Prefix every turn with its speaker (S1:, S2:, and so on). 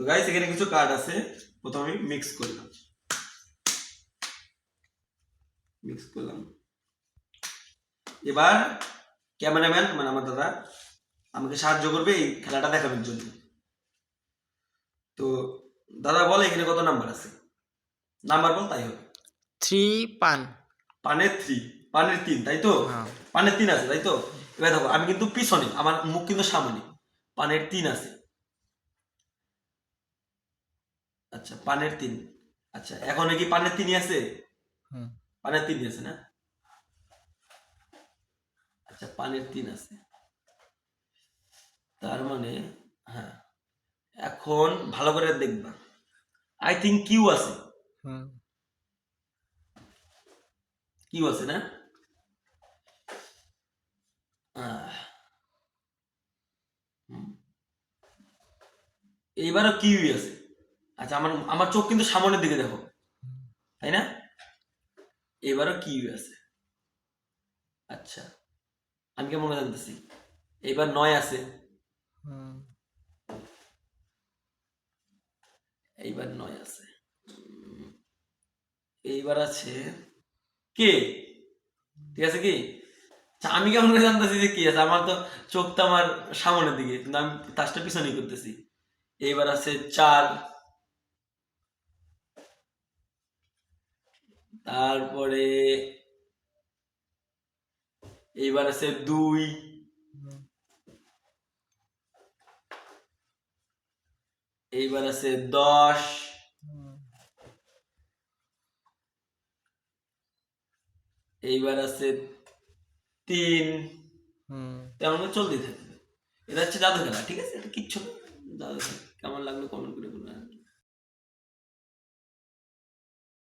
S1: তো গাইস এখানে কিছু কার্ড আছে। প্রথমে আমি মিক্স করলাম। মিক্স করলাম। এবার ক্যামেরাম্যান মানে আমার দাদা আমাকে সাহায্য করবে এই খেলাটা দেখানোর জন্য। তো দাদা বলে এখানে কত নাম্বার আছে? নাম্বার বল তাই হবে।
S2: থ্রি পান।
S1: পানের থ্রি পানের তিন তাই তো?
S2: হ্যাঁ।
S1: পানের তিন আছে তাই তো? এবার দেখো আমি কিন্তু পিছনে আমার মুখ কিন্তু সামনে। পানের তিন আছে। আচ্ছা পানের তিন। আচ্ছা এখন কি পানের তিনই আছে?
S2: হুম।
S1: পানের তিনই আছে না? আচ্ছা পানের তিন আছে। তার মানে হ্যাঁ। এখন ভালো করে দেখবা। আই থিঙ্ক কিউ আছে।
S2: হুম।
S1: কিউ আছে না। এইবারও কিউই আছে। আচ্ছা আমার আমার চোখ কিন্তু সামনের দিকে দেখো। তাই না? এবারও কিউই আছে? আচ্ছা আমি কেমন জানতেছি? এবার নয় আছে। এইবার নয় আছে। এইবার আছে কে? ঠিক আছে কি? আচ্ছা, আমি কেমন করে জানতেছি যে কি আছে? আমার তো চোখ তো আমার সামনের দিকে কিন্তু আমি তাসটা পিছনেই করতেছি। এইবার আছে চার। তারপরে এইবার আছে দুই। এইবার আছে দশ। এইবার আছে তিন। তেমন থাকবে। এটা হচ্ছে জাদু ঠিক আছে? এটা কিচ্ছু জাদু কেমন লাগল কমেন্ট করে বলবেন।